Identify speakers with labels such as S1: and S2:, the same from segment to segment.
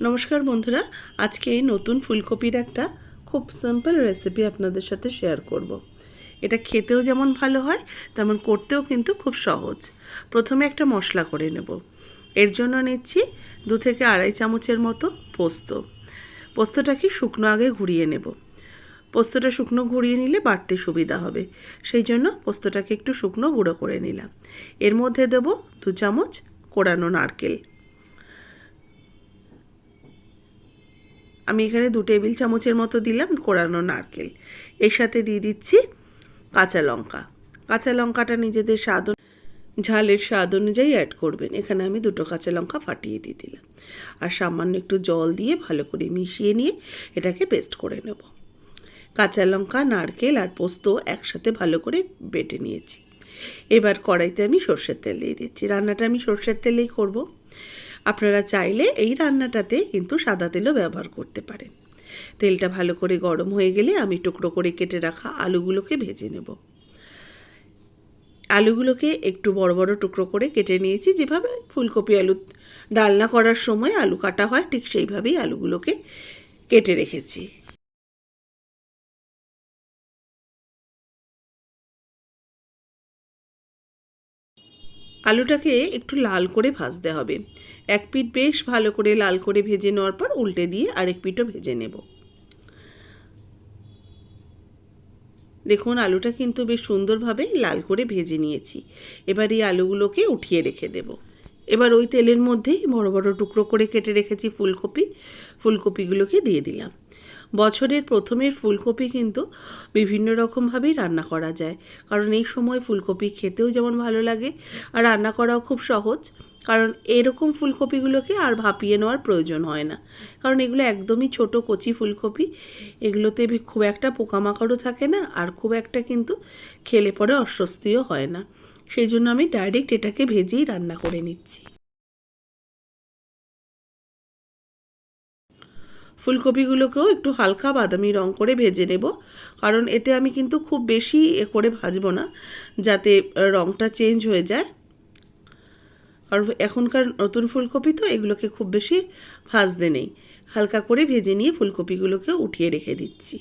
S1: নমস্কার বন্ধুরা, আজকে এই নতুন ফুলকপির একটা খুব সিম্পল রেসিপি আপনাদের সাথে শেয়ার করব। এটা খেতেও যেমন ভালো হয়, তেমন করতেও কিন্তু খুব সহজ। প্রথমে একটা মশলা করে নেব। এর জন্য নিচ্ছি দু থেকে আড়াই চামচের মতো পোস্ত। পোস্তটাকে শুকনো আগে ঘুরিয়ে নেব। পোস্তটা শুকনো ঘুরিয়ে নিলে বাড়তে সুবিধা হবে। সেই জন্য পোস্তটাকে একটু শুকনো গুঁড়ো করে নিলাম। এর মধ্যে দেব দু চামচ কোড়ানো নারকেল। আমি এখানে দু টেবিল চামচের মতো দিলাম কোরানো নারকেল। এর সাথে দিয়ে দিচ্ছি কাঁচা লঙ্কা। কাঁচা লঙ্কাটা নিজেদের স্বাদ ঝালের স্বাদ অনুযায়ী অ্যাড করবেন। এখানে আমি দুটো কাঁচা লঙ্কা ফাটিয়ে দিয়ে দিলাম। আর সামান্য একটু জল দিয়ে ভালো করে মিশিয়ে নিয়ে এটাকে পেস্ট করে নেব। কাঁচা লঙ্কা, নারকেল আর পোস্ত একসাথে ভালো করে বেটে নিয়েছি। এবার কড়াইতে আমি সর্ষের তেল দিয়ে দিচ্ছি। রান্নাটা আমি সর্ষের তেলেই করব। আপনারা চাইলে এই রান্নাটাতে কিন্তু সাদা তেলও ব্যবহার করতে পারেন। তেলটা ভালো করে গরম হয়ে গেলে আমি টুকরো করে কেটে রাখা আলুগুলোকে ভেজে নেব। আলুগুলোকে একটু বড় বড় টুকরো করে কেটে নিয়েছি। যেভাবে ফুলকপি আলু ডালনা করার সময় আলু কাটা হয়, ঠিক সেইভাবেই আলুগুলোকে কেটে রেখেছি। আলুটাকে একটু লাল করে ভাজতে হবে। এক পিঠ বেশ ভালো করে লাল করে ভেজে নেওয়ার পর উল্টে দিয়ে আরেক পিঠও ভেজে নেব। দেখুন, আলুটা কিন্তু বেশ সুন্দরভাবে লাল করে ভেজে নিয়েছি। এবার এই আলুগুলোকে উঠিয়ে রেখে দেব। এবার ওই তেলের মধ্যেই বড় বড় টুকরো করে কেটে রেখেছি ফুলকপি। ফুলকপিগুলোকে দিয়ে দিলাম। বছরের প্রথমের ফুলকপি কিন্তু বিভিন্ন রকমভাবেই রান্না করা যায়। কারণ এই সময় ফুলকপি খেতেও যেমন ভালো লাগে, আর রান্না করাও খুব সহজ। কারণ এরকম ফুলকপিগুলোকে আর ভাপিয়ে নেওয়ার প্রয়োজন হয় না। কারণ এগুলো একদমই ছোট কচি ফুলকপি। এগুলোতে খুব একটা পোকামাকড়ও থাকে না আর খুব একটা কিন্তু খেলে পরে অস্বস্তিও হয় না। সেই জন্য আমি ডাইরেক্ট এটাকে ভেজেই রান্না করে নিচ্ছি। ফুলকপিগুলোকেও একটু হালকা বাদামি রং করে ভেজে নেব। কারণ এতে আমি কিন্তু খুব বেশি এ করে ভাজবো না। যাতে রংটা চেঞ্জ হয়ে যায়। আর এখনকার নতুন ফুলকপি তো এগুলোকে খুব বেশি ভাজতে নেই। হালকা করে ভেজে নিয়ে ফুলকপিগুলোকে উঠিয়ে রেখে দিচ্ছি।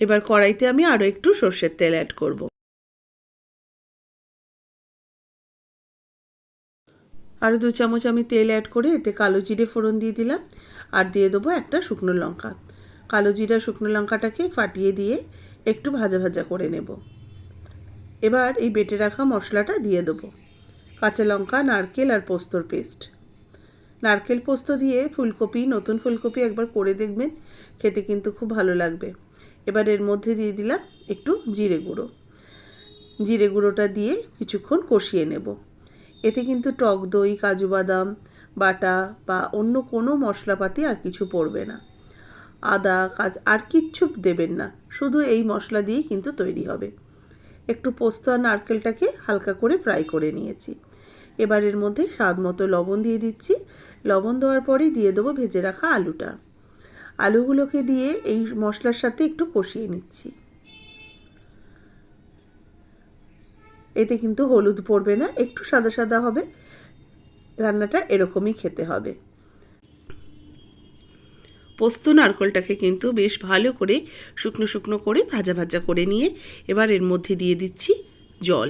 S1: এবার কড়াইতে আমি আরও একটু সর্ষের তেল অ্যাড করব। আরও দু চামচ আমি তেল অ্যাড করে এতে কালো জিরে ফোড়ন দিয়ে দিলাম আর দিয়ে দেবো একটা শুকনো লঙ্কা। কালো জিরা, শুকনো লঙ্কাটাকে ফাটিয়ে দিয়ে একটু ভাজা ভাজা করে নেব। এবার এই বেটে রাখা মশলাটা দিয়ে দেবো। কাঁচা লঙ্কা নারকেল আর পোস্তর পেস্ট। নারকেল পোস্ত দিয়ে ফুলকপি, নতুন ফুলকপি একবার করে দেখবেন, খেতে কিন্তু খুব ভালো লাগবে। এবার এর মধ্যে দিয়ে দিলাম একটু জিরে গুঁড়ো। জিরে গুঁড়োটা দিয়ে কিছুক্ষণ কষিয়ে নেব। এতে কিন্তু টক দই, কাজু বাদাম, বাটা বা অন্য কোনো মশলাপাতি আর কিছু পড়বে না। আদা, কাজ, আর কিচ্ছু দেবেন না। শুধু এই মশলা দিয়েই কিন্তু তৈরি হবে। একটু পোস্ত আর নারকেলটাকে হালকা করে ফ্রাই করে নিয়েছি। এবার এর মধ্যে স্বাদ মতো লবণ দিয়ে দিচ্ছি। লবণ দেওয়ার পরেই দিয়ে দেবো ভেজে রাখা আলুটা। আলুগুলোকে দিয়ে এই মশলার সাথে একটু কষিয়ে নিচ্ছি। এতে কিন্তু হলুদ পড়বে না, একটু সাদা সাদা হবে। রান্নাটা এরকমই খেতে হবে। পোস্ত নারকলটাকে কিন্তু বেশ ভালো করে শুকনো শুকনো করে ভাজা ভাজা করে নিয়ে এবার এর মধ্যে দিয়ে দিচ্ছি জল।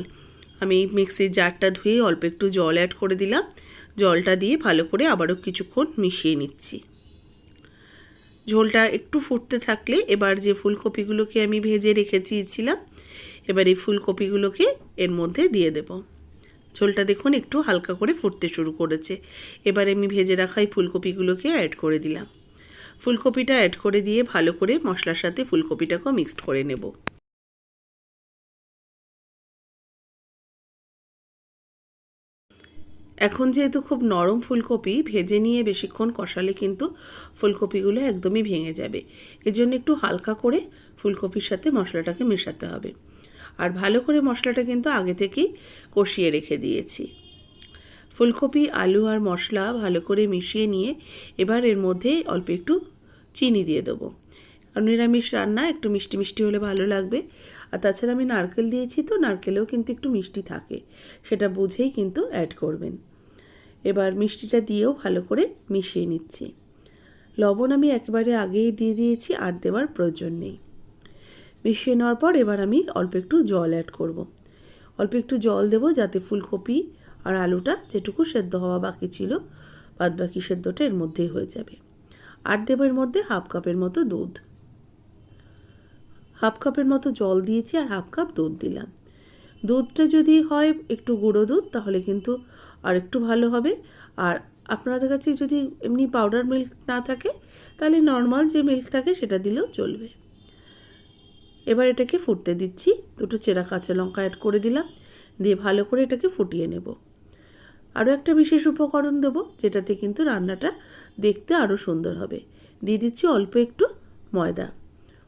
S1: আমি মিক্সির জারটা ধুয়ে অল্প একটু জল অ্যাড করে দিলাম। জলটা দিয়ে ভালো করে আবারও কিছুক্ষণ মিশিয়ে নিচ্ছি। ঝোলটা একটু ফুটতে থাকলে এবার যে ফুলকপিগুলোকে আমি ভেজে রেখে দিয়েছিলাম, এবার এই ফুলকপিগুলোকে এর মধ্যে দিয়ে দেব। ঝোলটা দেখুন একটু হালকা করে ফুটতে শুরু করেছে। এবার আমি ভেজে রাখা এই ফুলকপিগুলোকে অ্যাড করে দিলাম। ফুলকপিটা অ্যাড করে দিয়ে ভালো করে মশলার সাথে ফুলকপিটাকেও মিক্সড করে নেব। এখন যেহেতু খুব নরম ফুলকপি, ভেজে নিয়ে বেশিক্ষণ কষালে কিন্তু ফুলকপিগুলো একদমই ভেঙে যাবে। এজন্য একটু হালকা করে ফুলকপির সাথে মশলাটাকে মেশাতে হবে। আর ভালো করে মশলাটা কিন্তু আগে থেকেই কষিয়ে রেখে দিয়েছি। ফুলকপি, আলু আর মশলা ভালো করে মিশিয়ে নিয়ে এবার এর মধ্যে অল্প একটু চিনি দিয়ে দেবো। আর নিরামিষ রান্না একটু মিষ্টি মিষ্টি হলে ভালো লাগবে। আর তাছাড়া আমি নারকেল দিয়েছি তো, নারকেলেও কিন্তু একটু মিষ্টি থাকে। সেটা বুঝেই কিন্তু অ্যাড করবেন। এবার মিষ্টিটা দিয়েও ভালো করে মিশিয়ে নিচ্ছি। লবণ আমি একেবারে আগেই দিয়ে দিয়েছি, আর দেওয়ার প্রয়োজন নেই। মিশিয়ে নেওয়ার পর এবার আমি অল্প একটু জল অ্যাড করব। অল্প একটু জল দেবো যাতে ফুলকপি আর আলুটা যেটুকু সেদ্ধ হওয়া বাকি ছিল বাদ বাকি সেদ্ধটা এর মধ্যেই হয়ে যাবে। আর দেবো এর মধ্যে হাফ কাপের মতো দুধ। হাফ কাপের মতো জল দিয়েছি আর হাফ কাপ দুধ দিলাম। দুধটা যদি হয় একটু গুঁড়ো দুধ, তাহলে কিন্তু আর একটু ভালো হবে। আর আপনাদের কাছে যদি এমনি পাউডার মিল্ক না থাকে, তাহলে নর্মাল যে মিল্ক থাকে সেটা দিলেও চলবে। এবার এটাকে ফুটতে দিচ্ছি। দুটো চেরা কাঁচা লঙ্কা অ্যাড করে দিলাম। দিয়ে ভালো করে এটাকে ফুটিয়ে নেব। আরও একটা বিশেষ উপকরণ দেবো, যেটাতে কিন্তু রান্নাটা দেখতে আরও সুন্দর হবে। দিয়ে দিচ্ছি অল্প একটু ময়দা।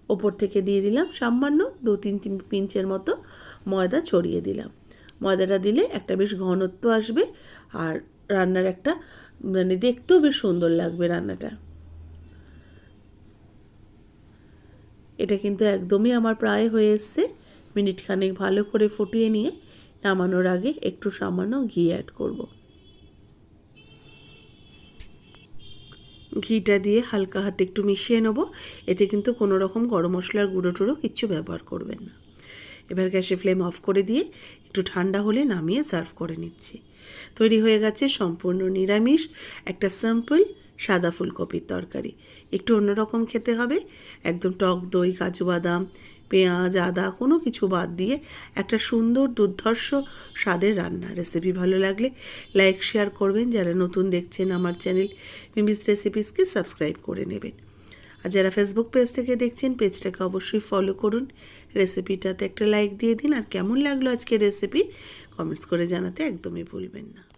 S1: ওপর থেকে দিয়ে দিলাম সামান্য দু তিন তিন পিঞ্চের মতো ময়দা ছড়িয়ে দিলাম। ময়দাটা দিলে একটা বেশ ঘনত্ব আসবে আর রান্নার একটা মানে দেখতেও বেশ সুন্দর লাগবে রান্নাটা। এটা কিন্তু একদমই আমার প্রায় হয়ে এসছে। মিনিট খানেক ভালো করে ফুটিয়ে নিয়ে নামানোর আগে একটু সামান্য ঘি অ্যাড করব। ঘিটা দিয়ে হালকা হাতে একটু মিশিয়ে নেব। এতে কিন্তু কোনো রকম গরম মশলার গুঁড়ো টুড়ো কিচ্ছু ব্যবহার করবেন না। এবার গ্যাসে ফ্লেম অফ করে দিয়ে একটু ঠান্ডা হলে নামিয়ে সার্ভ করে নিচ্ছি। তৈরি হয়ে গেছে সম্পূর্ণ নিরামিষ, একটা সিম্পল সাদা ফুলকপির তরকারি। একটু অন্যরকম খেতে হবে। একদম টক দই, কাজু বাদাম, পেঁয়াজ, আদা, কোনো কিছু বাদ দিয়ে একটা সুন্দর দুর্ধর্ষ স্বাদের রান্না। রেসিপি ভালো লাগলে লাইক শেয়ার করবেন। যারা নতুন দেখছেন আমার চ্যানেল মিমিস রেসিপিসকে সাবস্ক্রাইব করে নেবেন। আর যারা ফেসবুক পেজ থেকে দেখছেন পেজটাকে অবশ্যই ফলো করুন। রেসিপিটাতে একটা লাইক দিয়ে দিন। আর কেমন লাগল আজকে রেসিপি কমেন্টস করে জানাতে একদমই ভুলবেন না।